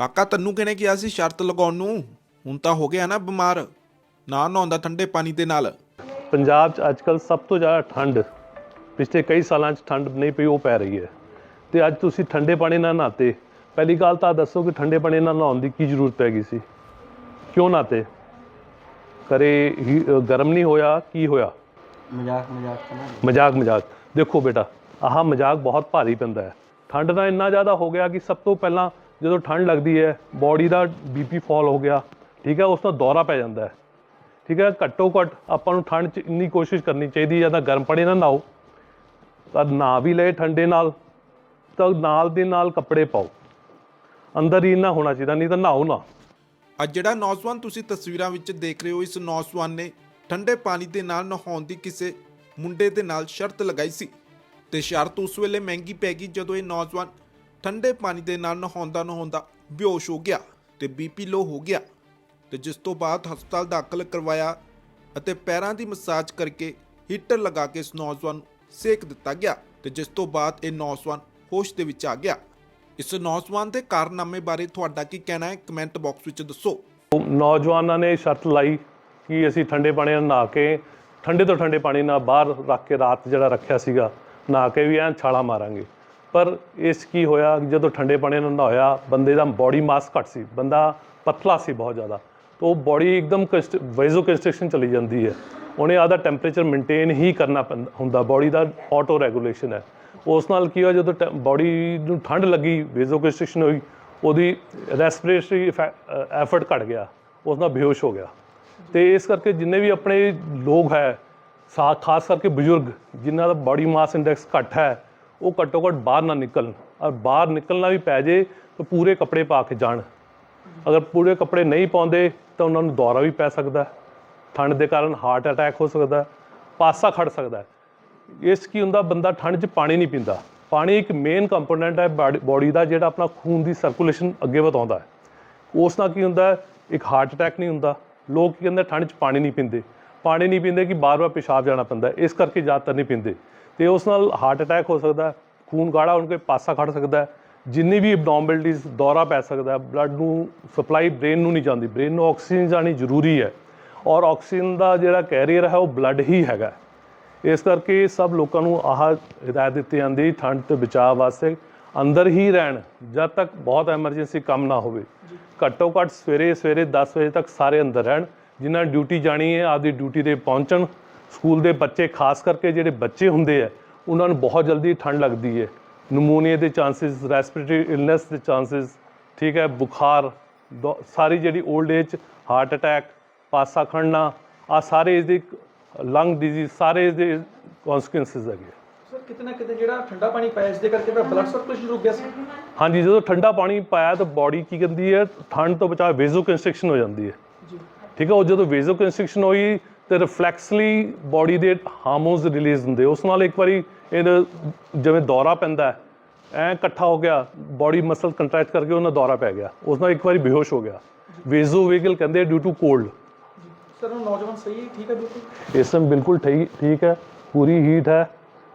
ਕਾਕਾ ਤੈਨੂੰ ਕਿਹਨੇ ਕਿਹਾ ਸੀ ਸ਼ਰਤ ਲਗਾਉਣ ਨੂੰ? ਹੁਣ ਤਾਂ ਹੋ ਗਿਆ ਨਾ ਬਿਮਾਰ। ਨਾ ਨਹਾਉਂਦਾ ਠੰਡੇ ਪਾਣੀ ਦੇ ਨਾਲ। ਪੰਜਾਬ 'ਚ ਅੱਜਕੱਲ ਸਭ ਤੋਂ ਜ਼ਿਆਦਾ ਠੰਡ ਪਿਛਲੇ ਕਈ ਸਾਲਾਂ 'ਚ ਠੰਡ ਨਹੀਂ ਪਈ ਉਹ ਪੈ ਰਹੀ ਹੈ। ਤੇ ਅੱਜ ਤੁਸੀਂ ਠੰਡੇ ਪਾਣੀ ਨਾਲ ਨਹਾਤੇ। ਪਹਿਲੀ ਗੱਲ ਤਾਂ ਦੱਸੋ ਕਿ ਠੰਡੇ ਪਾਣੀ ਨਾਲ ਨਹਾਉਣ ਦੀ ਕੀ ਜ਼ਰੂਰਤ ਪੈ ਗਈ ਸੀ? ਕਿਉਂ ਨਹਾਤੇ? ਕਰੇ ਗਰਮ ਨਹੀਂ ਹੋਇਆ ਕੀ ਹੋਇਆ? ਮਜ਼ਾਕ ਮਜ਼ਾਕ ਮਜ਼ਾਕ ਮਜ਼ਾਕ। ਦੇਖੋ ਬੇਟਾ ਆਹ ਮਜ਼ਾਕ ਬਹੁਤ ਭਾਰੀ ਪੈਂਦਾ ਹੈ। ਠੰਡ ਦਾ ਇੰਨਾ ਜ਼ਿਆਦਾ ਹੋ ਗਿਆ ਕਿ ਸਭ ਤੋਂ ਪਹਿਲਾਂ ਜਦੋਂ ਠੰਡ ਲੱਗਦੀ ਹੈ ਬਾਡੀ ਦਾ ਬੀਪੀ ਫਾਲ ਹੋ ਗਿਆ, ਠੀਕ ਹੈ, ਉਸ ਦਾ ਦੌਰਾ ਪੈ ਜਾਂਦਾ ਹੈ। ਠੀਕ ਹੈ, ਘੱਟੋ ਘੱਟ ਆਪਾਂ ਨੂੰ ਠੰਡ 'ਚ ਇੰਨੀ ਕੋਸ਼ਿਸ਼ ਕਰਨੀ ਚਾਹੀਦੀ ਹੈ, ਜਾਂ ਤਾਂ ਗਰਮ ਪਾਣੀ ਨਾ ਨਹਾਓ, ਤਾਂ ਨਹਾ ਵੀ ਲਏ ਠੰਡੇ ਨਾਲ, ਤਾਂ ਨਾਲ ਦੇ ਨਾਲ ਕੱਪੜੇ ਪਾਓ। ਅੰਦਰ ਹੀ ਨਾ ਹੋਣਾ ਚਾਹੀਦਾ, ਨਹੀਂ ਤਾਂ ਨਹਾਓ ਨਾ। ਅੱਜ ਜਿਹੜਾ ਨੌਜਵਾਨ ਤੁਸੀਂ ਤਸਵੀਰਾਂ ਵਿੱਚ ਦੇਖ ਰਹੇ ਹੋ, ਇਸ ਨੌਜਵਾਨ ਨੇ ਠੰਡੇ ਪਾਣੀ ਦੇ ਨਾਲ ਨਹਾਉਣ ਦੀ ਕਿਸੇ ਮੁੰਡੇ ਦੇ ਨਾਲ ਸ਼ਰਤ ਲਗਾਈ ਸੀ। ਤੇ ਸ਼ਰਤ ਉਸ ਵੇਲੇ ਮਹਿੰਗੀ ਪੈ ਗਈ ਜਦੋਂ ਇਹ ਨੌਜਵਾਨ ਠੰਡੇ ਪਾਣੀ ਦੇ ਨਾਲ ਨਹਾਉਂਦਾ ਨਹਾਉਂਦਾ ਬੇਹੋਸ਼ ਹੋ ਗਿਆ ਤੇ ਬੀਪੀ ਲੋ ਹੋ ਗਿਆ ਤੇ ਜਿਸ ਤੋਂ ਬਾਅਦ ਹਸਪਤਾਲ ਦਾਖਲ ਕਰਵਾਇਆ ਅਤੇ ਪੈਰਾਂ ਦੀ ਮਸਾਜ ਕਰਕੇ ਹੀਟਰ ਲਗਾ ਕੇ ਇਸ ਨੌਜਵਾਨ ਨੂੰ ਸੇਕ ਦਿੱਤਾ ਗਿਆ ਤੇ ਜਿਸ ਤੋਂ ਬਾਅਦ ਇਹ ਨੌਜਵਾਨ ਹੋਸ਼ ਦੇ ਵਿੱਚ ਆ ਗਿਆ। ਇਸ ਨੌਜਵਾਨ ਦੇ ਕਾਰਨਾਮੇ ਬਾਰੇ ਤੁਹਾਡਾ ਕੀ ਕਹਿਣਾ ਹੈ? ਕਮੈਂਟ ਬਾਕਸ ਵਿੱਚ ਦੱਸੋ। ਉਹ ਨੌਜਵਾਨਾਂ ਨੇ ਸ਼ਰਤ ਲਾਈ ਕਿ ਅਸੀਂ ਠੰਡੇ ਪਾਣੀ ਨਾਲ ਨਹਾ ਕੇ, ਠੰਡੇ ਤੋਂ ਠੰਡੇ ਪਾਣੀ ਨਾਲ ਬਾਹਰ ਰੱਖ ਕੇ ਰਾਤ ਜਿਹੜਾ ਰੱਖਿਆ ਸੀਗਾ, ਨਹਾ ਕੇ ਵੀ ਐਂ ਛਾਲਾ ਮਾਰਾਂਗੇ। ਪਰ ਇਸ ਕੀ ਹੋਇਆ? ਜਦੋਂ ਠੰਡੇ ਪਾਣੀ ਨਾਲ ਨਹਾਇਆ ਬੰਦੇ ਦਾ ਬਾਡੀ ਮਾਸ ਘੱਟ ਸੀ, ਬੰਦਾ ਪਤਲਾ ਸੀ ਬਹੁਤ ਜ਼ਿਆਦਾ। ਤਾਂ ਉਹ ਬਾਡੀ ਇੱਕਦਮ ਵੈਜ਼ੋ ਕੰਸਟ੍ਰਕਸ਼ਨ ਚਲੀ ਜਾਂਦੀ ਹੈ। ਉਹਨੇ ਆਦਾ ਟੈਂਪਰੇਚਰ ਮੇਨਟੇਨ ਹੀ ਕਰਨਾ ਪੈਂਦਾ, ਹੁੰਦਾ ਬਾਡੀ ਦਾ ਆਟੋ ਰੈਗੂਲੇਸ਼ਨ ਹੈ। ਉਸ ਨਾਲ ਕੀ ਹੋਇਆ, ਜਦੋਂ ਬਾਡੀ ਨੂੰ ਠੰਡ ਲੱਗੀ ਵੈਜ਼ੋ ਕੰਸਟ੍ਰਕਸ਼ਨ ਹੋਈ, ਉਹਦੀ ਰੈਸਪੀਰੇਟਰੀ ਐਫਰਟ ਘਟ ਗਿਆ। ਉਸ ਨਾਲ ਬੇਹੋਸ਼ ਹੋ ਗਿਆ। ਤੇ ਇਸ ਕਰਕੇ ਜਿੰਨੇ ਵੀ ਆਪਣੇ ਲੋਕ ਹੈ, ਸਾ, ਖਾਸ ਕਰਕੇ ਬਜ਼ੁਰਗ, ਜਿਨ੍ਹਾਂ ਦਾ ਬਾਡੀ ਮਾਸ ਇੰਡੈਕਸ ਘੱਟ ਹੈ ਉਹ ਘੱਟੋ ਘੱਟ ਬਾਹਰ ਨਾ ਨਿਕਲਣ। ਔਰ ਬਾਹਰ ਨਿਕਲਣਾ ਵੀ ਪੈ ਜੇ, ਤਾਂ ਪੂਰੇ ਕੱਪੜੇ ਪਾ ਕੇ ਜਾਣ। ਅਗਰ ਪੂਰੇ ਕੱਪੜੇ ਨਹੀਂ ਪਾਉਂਦੇ, ਤਾਂ ਉਹਨਾਂ ਨੂੰ ਦੌਰਾ ਵੀ ਪੈ ਸਕਦਾ ਠੰਡ ਦੇ ਕਾਰਨ ਹਾਰਟ ਅਟੈਕ ਹੋ ਸਕਦਾ ਪਾਸਾ ਖੜ ਸਕਦਾ ਹੈ। ਇਸ ਕੀ ਹੁੰਦਾ, ਬੰਦਾ ਠੰਡ 'ਚ ਪਾਣੀ ਨਹੀਂ ਪੀਂਦਾ। ਪਾਣੀ ਇੱਕ ਮੇਨ ਕੰਪੋਨੈਂਟ ਹੈ ਬਾਡੀ ਦਾ ਜਿਹੜਾ ਆਪਣਾ ਖੂਨ ਦੀ ਸਰਕੂਲੇਸ਼ਨ ਅੱਗੇ ਵਧਾਉਂਦਾ ਹੈ। ਉਸ ਨਾਲ ਕੀ ਹੁੰਦਾ ਇੱਕ ਹਾਰਟ ਅਟੈਕ ਨਹੀਂ ਹੁੰਦਾ। ਲੋਕ ਕੀ ਕਹਿੰਦੇ, ਠੰਡ 'ਚ ਪਾਣੀ ਨਹੀਂ ਪੀਂਦੇ। ਪਾਣੀ ਨਹੀਂ ਪੀਂਦੇ ਕਿ ਬਾਰ-ਬਾਰ ਪਿਸ਼ਾਬ ਜਾਣਾ ਪੈਂਦਾ ਇਸ ਕਰਕੇ ਜ਼ਿਆਦਾਤਰ ਨਹੀਂ ਪੀਂਦੇ। ਤੇ ਉਸ ਨਾਲ ਹਾਰਟ ਅਟੈਕ ਹੋ ਸਕਦਾ ਖੂਨ ਗਾੜਾ ਉਹਨਾਂ ਕੇ ਪਾਸਾ ਖੜ ਸਕਦਾ ਜਿੰਨੀ ਵੀ ਐਬਨੋਰਮੈਲਿਟੀਜ਼ ਦੌਰਾ ਪੈ ਸਕਦਾ ਬਲੱਡ ਨੂੰ ਸਪਲਾਈ ਬ੍ਰੇਨ ਨੂੰ ਨਹੀਂ ਜਾਂਦੀ ਬ੍ਰੇਨ ਨੂੰ ਆਕਸੀਜਨ ਜਾਣੀ ਜ਼ਰੂਰੀ ਹੈ ਔਰ ਆਕਸੀਜਨ ਦਾ ਜਿਹੜਾ ਕੈਰੀਅਰ ਹੈ ਉਹ ਬਲੱਡ ਹੀ ਹੈਗਾ ਇਸ ਕਰਕੇ ਸਭ ਲੋਕਾਂ ਨੂੰ ਆਹ ਹਦਾਇਤ ਦਿੱਤੀ ਜਾਂਦੀ ਠੰਡ ਤੋਂ ਬਚਾਅ ਵਾਸਤੇ ਅੰਦਰ ਹੀ ਰਹਿਣ, ਜਦ ਤੱਕ ਬਹੁਤ ਐਮਰਜੈਂਸੀ ਕੰਮ ਨਾ ਹੋਵੇ। ਘੱਟੋ ਘੱਟ ਸਵੇਰੇ ਸਵੇਰੇ 10 ਵਜੇ ਤੱਕ ਸਾਰੇ ਅੰਦਰ ਰਹਿਣ, ਜਿਨ੍ਹਾਂ ਡਿਊਟੀ ਜਾਣੀ ਹੈ, ਆਪਦੀ ਡਿਊਟੀ ਤੇ ਪਹੁੰਚਣ ਸਕੂਲ ਦੇ ਬੱਚੇ ਖਾਸ ਕਰਕੇ ਜਿਹੜੇ ਬੱਚੇ ਹੁੰਦੇ ਆ ਉਹਨਾਂ ਨੂੰ ਬਹੁਤ ਜਲਦੀ ਠੰਡ ਲੱਗਦੀ ਹੈ ਨਮੂਨੀਆ ਦੇ ਚਾਂਸਸ ਰੈਸਪੀਰੇਟਰੀ ਇਲਨੈਸ ਦੇ ਚਾਂਸਸ ਠੀਕ ਹੈ ਬੁਖਾਰ ਦੋ- ਸਾਰੀ ਜਿਹੜੀ 올ਡ ਏਜ ਹਾਰਟ ਅਟੈਕ ਪਾਸਾ ਖੜਨਾ ਆ ਸਾਰੇ ਇਸਦੇ ਲੰਗ ਡਿਜ਼ੀਜ਼ ਸਾਰੇ ਇਸਦੇ ਕਨਸੀਕੁਐਂਸਸ ਹੈਗੇ ਸਰ ਕਿਤੇ ਜਿਹੜਾ ਠੰਡਾ ਪਾਣੀ ਪਾਇਆ ਇਸ ਦੇ ਕਰਕੇ ਤਾਂ ਬਲੱਡ ਸਰਕੂਲੇਸ਼ਨ ਰੁਕ ਗਿਆ ਸੀ। ਹਾਂਜੀ ਜਦੋਂ ਠੰਡਾ ਪਾਣੀ ਪਾਇਆ ਤਾਂ ਬਾਡੀ ਕੀ ਕਹਿੰਦੀ ਹੈ ਠੰਡ ਤੋਂ ਬਚਾ ਵੇਜ਼ੋ ਕੰਸਟ੍ਰਕਸ਼ਨ ਹੋ ਜਾਂਦੀ ਹੈ। ਜੀ। ਠੀਕ ਹੈ ਉਹ ਜਦੋਂ ਵੇਜ਼ੋ ਕੰਸਟ੍ਰਕਸ਼ਨ ਹੋਈ ਤੇ ਰਿਫਲੈਕਸਲੀ ਬਾਡੀ ਦੇ ਹਾਰਮੋਨਸ ਰਿਲੀਜ਼ ਹੁੰਦੇ ਉਸ ਨਾਲ ਇੱਕ ਵਾਰੀ ਇਹ ਜਿਵੇਂ ਦੌਰਾ ਪੈਂਦਾ ਐ ਇਕੱਠਾ ਹੋ ਗਿਆ ਬਾਡੀ ਮਸਲ ਕੰਟਰੈਕਟ ਕਰਕੇ ਉਹਨਾਂ ਦੌਰਾ ਪੈ ਗਿਆ। ਉਸ ਨਾਲ ਇੱਕ ਵਾਰੀ ਬੇਹੋਸ਼ ਹੋ ਗਿਆ। ਵੇਜ਼ੋ ਵੇਗਲ ਕਹਿੰਦੇ ਡਿਊ ਟੂ ਕੋਲਡ ਸਰ ਉਹ ਨੌਜਵਾਨ ਸਹੀ ਠੀਕ ਹੈ ਬਿਲਕੁਲ? ਇਸ ਸਮੇਂ ਬਿਲਕੁਲ ਠੀਕ ਠੀਕ ਹੈ। ਪੂਰੀ ਹੀਟ ਹੈ।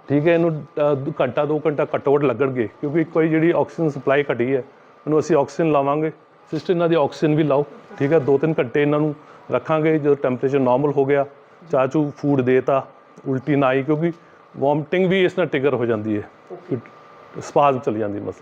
ਠੀਕ ਹੈ ਇਹਨੂੰ ਘੰਟਾ ਦੋ ਘੰਟਾ ਘੱਟੋ ਘੱਟ ਲੱਗਣਗੇ। ਕਿਉਂਕਿ ਇੱਕ ਵਾਰੀ ਜਿਹੜੀ ਆਕਸੀਜਨ ਸਪਲਾਈ ਘਟੀ ਹੈ ਉਹਨੂੰ ਅਸੀਂ ਆਕਸੀਜਨ ਲਾਵਾਂਗੇ। ਸਿਸਟਰ, ਇਹਨਾਂ ਦੀ ਆਕਸੀਜਨ ਵੀ ਲਾਓ, ਠੀਕ ਹੈ? ਦੋ ਤਿੰਨ ਘੰਟੇ ਇਹਨਾਂ ਨੂੰ ਰੱਖਾਂਗੇ, ਜਦੋਂ ਟੈਂਪਰੇਚਰ ਨਾਰਮਲ ਹੋ ਗਿਆ, ਚਾਚੂ ਫੂਡ ਦੇਤਾ, ਉਲਟੀ ਨਾ ਆਈ, ਕਿਉਂਕਿ ਵੋਮਟਿੰਗ ਵੀ ਇਸ ਨਾਲ ਟ੍ਰਿਗਰ ਹੋ ਜਾਂਦੀ ਹੈ। ਸਪਾਜ਼ਮ ਚਲੀ ਜਾਂਦੀ ਮਸਲਸ